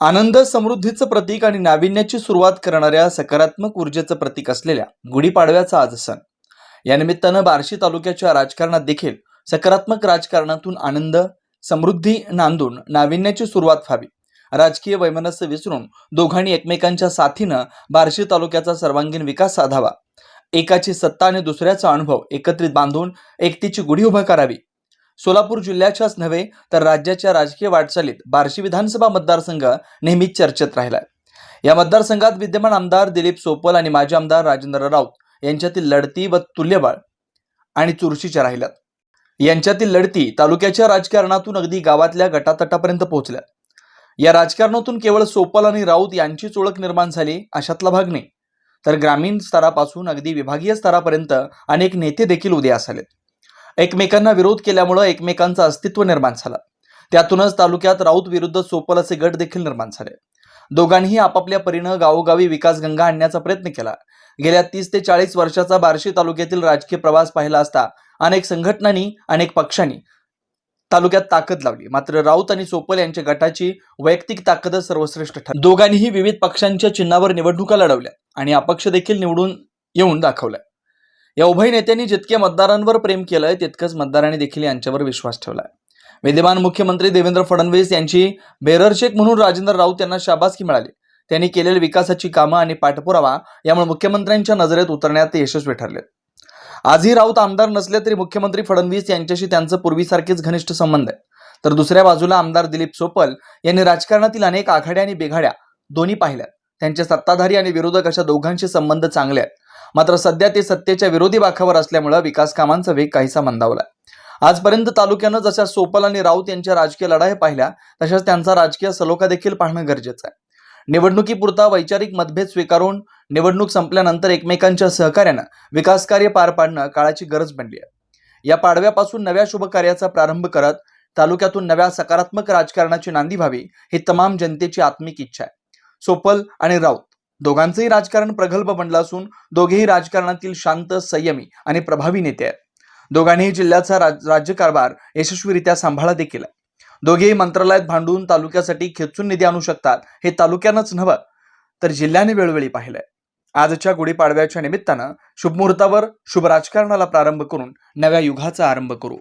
आनंद समृद्धीचं प्रतीक आणि नाविन्याची सुरुवात करणाऱ्या सकारात्मक ऊर्जेचं प्रतीक असलेल्या गुढीपाडव्याचा आज सण. या निमित्तानं बार्शी तालुक्याच्या राजकारणात देखील सकारात्मक राजकारणातून आनंद समृद्धी नांदून नाविन्याची सुरुवात व्हावी. राजकीय वैमनस्य विसरून दोघांनी एकमेकांच्या साथीनं बार्शी तालुक्याचा सर्वांगीण विकास साधावा. एकाची सत्ता आणि दुसऱ्याचा अनुभव एकत्रित बांधून एकतेची गुढी उभा करावी. सोलापूर जिल्ह्याच्याच नव्हे तर राज्याच्या राजकीय वाटचालीत बार्शी विधानसभा मतदारसंघ नेहमीच चर्चेत राहिलाय. या मतदारसंघात विद्यमान आमदार दिलीप सोपल आणि माजी आमदार राजेंद्र राऊत यांच्यातील लढती व तुल्यबळ आणि चुरशीच्या राहिल्यात. यांच्यातील लढती तालुक्याच्या राजकारणातून अगदी गावातल्या गटातटापर्यंत पोहोचल्या. या राजकारणातून केवळ सोपल आणि राऊत यांचीच ओळख निर्माण झाली अशातला भाग नाही. तर ग्रामीण स्तरापासून अगदी विभागीय स्तरापर्यंत अनेक नेते देखील उदयास आलेत. एकमेकांना विरोध केल्यामुळं एकमेकांचं अस्तित्व निर्माण झालं. त्यातूनच तालुक्यात राऊत विरुद्ध सोपल असे गट देखील निर्माण झाले. दोघांनीही आपापल्या परीनं गावोगावी विकास गंगा आणण्याचा प्रयत्न केला. गेल्या तीस ते चाळीस वर्षाचा बार्शी तालुक्यातील राजकीय प्रवास पाहिला असता अनेक संघटनांनी अनेक पक्षांनी तालुक्यात ताकद लावली. मात्र राऊत आणि सोपल यांच्या गटाची वैयक्तिक ताकदच सर्वश्रेष्ठ ठरली. दोघांनीही विविध पक्षांच्या चिन्हावर निवडणुका लढवल्या आणि अपक्ष देखील निवडून येऊन दाखवलाय. या उभय नेत्यांनी जितके मतदारांवर प्रेम केलंय तितकंच मतदारांनी देखील यांच्यावर विश्वास ठेवलाय. विद्यमान मुख्यमंत्री देवेंद्र फडणवीस यांची बेररशेक म्हणून राजेंद्र राऊत यांना शाबासकी मिळाली. त्यांनी केलेल्या विकासाची कामं आणि पाठपुरावा यामुळे मुख्यमंत्र्यांच्या नजरेत उतरण्यात ते यशस्वी ठरले. आजही राऊत आमदार नसले तरी मुख्यमंत्री फडणवीस यांच्याशी त्यांचं पूर्वीसारखेच घनिष्ठ संबंध आहे. तर दुसऱ्या बाजूला आमदार दिलीप सोपल यांनी राजकारणातील अनेक आघाड्या आणि बेघाड्या दोन्ही पाहिल्या त्यांचे सत्ताधारी आणि विरोधक अशा दोघांचे संबंध चांगले आहेत. मात्र सध्या ते सत्तेच्या विरोधी बाखावर असल्यामुळे विकास कामांचा वेग काहीसा मंदावलाय. आजपर्यंत तालुक्यानं जशा सोपल आणि राऊत यांच्या राजकीय लढाई पाहिल्या तशाच त्यांचा राजकीय सलोखा देखील पाहणं गरजेचं आहे. निवडणुकीपुरता वैचारिक मतभेद स्वीकारून निवडणूक संपल्यानंतर एकमेकांच्या सहकार्यानं विकास कार्य पार पाडणं काळाची गरज बनली आहे. या पाडव्यापासून नव्या शुभकार्याचा प्रारंभ करत तालुक्यातून नव्या सकारात्मक राजकारणाची नांदी व्हावी ही तमाम जनतेची आत्मिक इच्छा आहे. सोपल आणि राऊत. दोघांचंही राजकारण प्रगल्भ बनलं असून दोघेही राजकारणातील शांत संयमी आणि प्रभावी नेते आहेत. दोघांनीही जिल्ह्याचा राज राज्यकारभार यशस्वीरित्या सांभाळा देखील दोघेही मंत्रालयात भांडून तालुक्यासाठी खेचून निधी आणू शकतात हे तालुक्यानंच नव्हं तर जिल्ह्याने वेळोवेळी पाहिलंय. आजच्या गुढीपाडव्याच्या निमित्तानं शुभमुहूर्तावर शुभ राजकारणाला प्रारंभ करून नव्या युगाचा आरंभ करू.